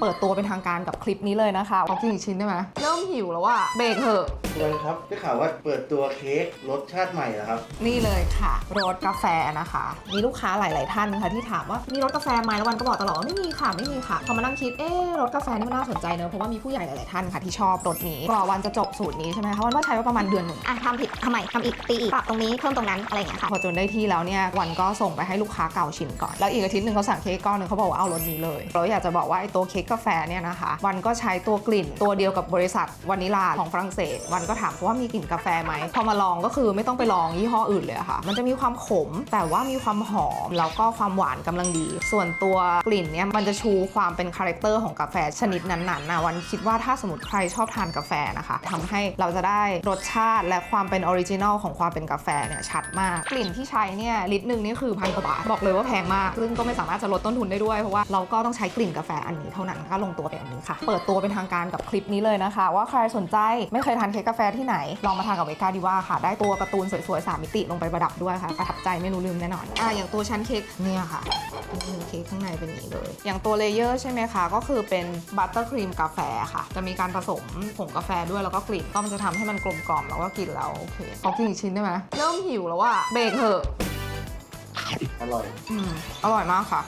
เปิดตัวเป็นทางการกับคลิปนี้เลยนะคะขอกินอีกชิ้นได้ไหมเริ่มหิวแล้วว่าเบรกเถอะวันครับได้ข่าวว่าเปิดตัวเค้กรสชาติใหม่เหรอครับ นี่เลยค่ะรสกาแฟนะคะ มีลูกค้าหลาย ๆ ท่านค่ะที่ถามว่ามีรสกาแฟไหมแล้ววันก็บอกตลอดว่าไม่มีค่ะไม่มีค่ะพอมานั่งคิดเอ๊ะรสกาแฟนี่มันน่าสนใจเนอะเพราะว่ามีผู้ใหญ่หลาย ๆ ท่านค่ะที่ชอบรสนี้กว่าวันจะจบสูตรนี้ใช่ไหมคะวันว่าใช้ว่าประมาณเดือนหนึ่งอะทำผิดทำไมทำอีกตีอีกปรับตรงนี้เพิ่มตรงนั้นอะไรอย่างเงี้ยค่ะพอจนได้ที่แล้วเนี่ยวันก็ส่งไปให้ลูกค้าเก่าชิมก่อนแล้วอีกอาทิตย์หนึ่งเขาสั่งเค้กก้อนหนึ่งเขาบอกว่าเอารสนี้เลยเราอยากจะบอกว่าไอ้ตัวเค้กกาแฟเนี่ยนะคะ วันก็ใช้ตัวกลิ่นตัวเดียวกับบริษัทวานิลาของฝรั่งเศส วันก็ถามเขาว่ามีกลิ่นกาแฟไหมพอมาลองก็คือไม่ต้องไปลองยี่ห้ออื่นเลยะค่ะ มันจะมีความขมแต่ว่ามีความหอมแล้วก็ความหวานกำลังดี ส่วนตัวกลิ่นเนี่ยมันจะชูความเป็นคาแรคเตอร์ของกาแฟชนิดนั้นๆนะวันคิดว่าถ้าสมมติใครชอบทานกาแฟนะคะทำให้เราจะได้รสชาติและความเป็นออริจินอลของความเป็นกาแฟเนี่ยชัดมาก กลิ่นที่ใช้เนี่ยลิตรหนึ่งนี่คือพันกว่าบาทบอกเลยว่าแพงมาก ซึ่งก็ไม่สามารถจะลดต้นทุนได้ด้วยเพราะว่าเราก็ต้องใช้กลิ่นกาแฟอันนี้เท่านั้นก็ลงตัวเป็นอันนี้ค่ะ เปิดตัวเป็นทางการกับคลิปนี้เลยนะคะ ว่าใครสนใจไม่เคยทานเค้กกาแฟที่ไหน ลองมาทานกับเวกาดีว่าค่ะ ได้ตัวการ์ตูนสวยๆสามมิติลงไปประดับด้วยค่ะ ประทับใจไม่รู้ลืมแน่นอนอะอย่างตัวชั้นเค้กเนี่ยค่ะนี่เค้กข้างในเป็นอย่างนี้เลย อย่างตัวเลเยอร์ใช่ไหมคะ ก็คือเป็นบัตเตอร์ครีมกาแฟค่ะ จะมีการผสมผงกาแฟด้วยแล้วก็กลิ่นก็มันจะทำให้มันกลมกล่อมแล้วก็กินแล้วโอเคขอกินอีกชิ้นได้ไหมเริ่มหิวแล้วว่าเบรกเถอะอร่อย อืม อร่อยมากค่ะ